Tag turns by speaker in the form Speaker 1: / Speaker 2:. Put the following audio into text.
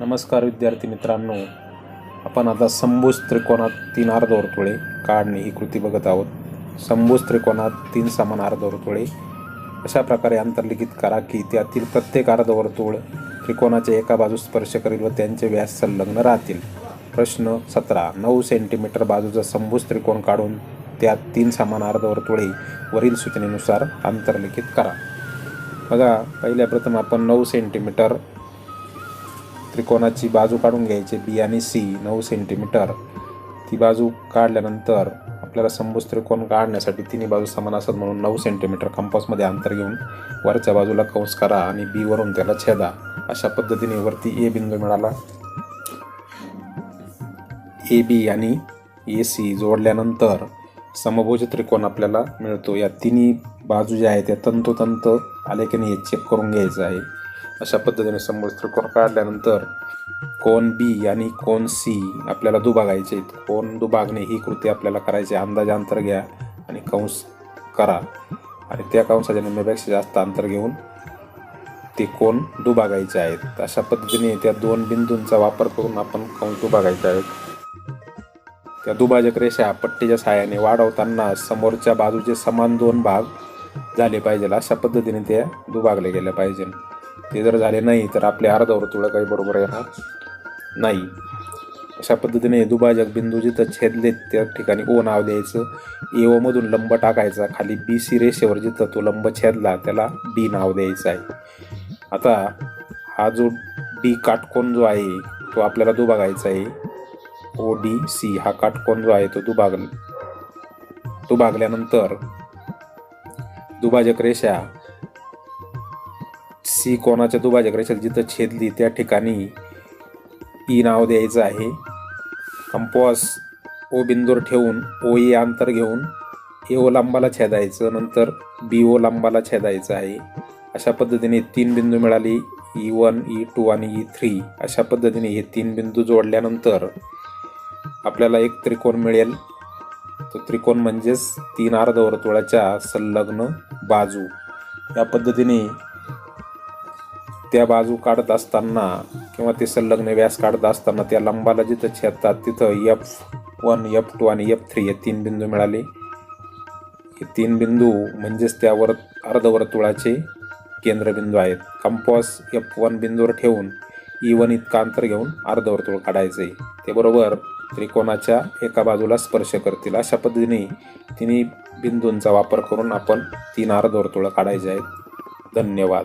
Speaker 1: नमस्कार विद्यार्थी मित्रांनो. आपण आता संभूज त्रिकोणात तीन अर्धवर्तुळे काढणे ही कृती बघत आहोत. संभूज त्रिकोणात तीन समान अर्धवर्तुळे अशा प्रकारे अंतर्लिखित करा की त्यातील प्रत्येक अर्धवर्तुळ त्रिकोणाच्या एका बाजूस स्पर्श करेल व त्यांचे व्यास संलग्न राहतील. प्रश्न सतरा. नऊ सेंटीमीटर बाजूचा संभूज त्रिकोण काढून त्यात तीन समान अर्धवर्तुळे वरील सूचनेनुसार अंतर्लिखित करा. बघा पहिल्या प्रथम आपण नऊ सेंटीमीटर त्रिकोणाची बाजू काढून घ्यायची बी आणि सी नऊ सेंटीमीटर ती बाजू काढल्यानंतर आपल्याला समभुज त्रिकोण काढण्यासाठी तिन्ही बाजू समान असत म्हणून नऊ सेंटीमीटर कंपासमध्ये अंतर घेऊन वरच्या बाजूला कंस करा आणि बी वरून त्याला छेदा. अशा पद्धतीने वरती ए बिंदू मिळाला. ए बी आणि ए सी जोडल्यानंतर समभोज त्रिकोण आपल्याला मिळतो. या तिन्ही बाजू ज्या आहेत त्या तंतोतंत आले की नाही हे चेक करून घ्यायचं आहे. अशा पद्धतीने समभुज त्रिकोण काढल्यानंतर कोण बी आणि कोण सी आपल्याला दुभागायचे आहेत. कोण दुभागणे ही कृती आपल्याला करायची आहे. अंदाजे अंतर घ्या आणि कंस करा. आणि त्या कंसाच्या निम्म्यापेक्षा जास्त अंतर घेऊन ते कोण दुभागायचे आहेत. अशा पद्धतीने त्या दोन बिंदूंचा वापर करून आपण कंस दुभागायचे आहेत. त्या दुभाजक रेषा पट्टीच्या सहाय्याने वाढवताना समोरच्या बाजूचे समान दोन भाग झाले पाहिजे अशा पद्धतीने त्या दुभागले गेल्या पाहिजे ते जर झाले नाही तर आपले अर्धवर्तुळ काही बरोबर येणार नाही. अशा पद्धतीने दुभाजक बिंदू जिथं छेदलेत त्या ठिकाणी ओ नाव द्यायचं. ए ओ मधून लंब टाकायचा खाली बी सी रेषेवर जिथं तो लंब छेदला त्याला डी नाव द्यायचं आहे. आता हा जो डी काटकोन जो आहे तो आपल्याला दुभागायचा आहे. ओ डी सी हा काटकोन जो आहे तो दुभाग दुभागल्यानंतर दुभाजक रेषा सी कोणाच्या दुभाजक रेषा जिथं छेदली त्या ठिकाणी ई नाव द्यायचं आहे. कंपॉस ओ बिंदूर ठेवून ओ ए अंतर घेऊन ए ओ लांबाला छेदायचं नंतर बी ओ लांबाला छेदायचं आहे. अशा पद्धतीने तीन बिंदू मिळाले ई वन ई टू आणि ई थ्री. अशा पद्धतीने हे तीन बिंदू जोडल्यानंतर आपल्याला एक त्रिकोण मिळेल. तो त्रिकोण म्हणजेच तीन अर्धवर्तुळाच्या संलग्न बाजू. या पद्धतीने त्या बाजू काढत असताना किंवा ते संलग्न व्यास काढत असताना त्या लंबाला जिथं छेदतात तिथं एफ वन एफ टू आणि एफ थ्री हे तीन बिंदू मिळाले. हे तीन बिंदू म्हणजेच त्यावर अर्धवर्तुळाचे केंद्रबिंदू आहेत. कंपॉस एफ वन बिंदूवर ठेवून ई वन इतका अंतर घेऊन अर्धवर्तुळ काढायचे. ते बरोबर त्रिकोणाच्या एका बाजूला स्पर्श करतील. अशा पद्धतीने तिन्ही बिंदूंचा वापर करून आपण तीन अर्धवर्तुळं काढायचे आहेत. धन्यवाद.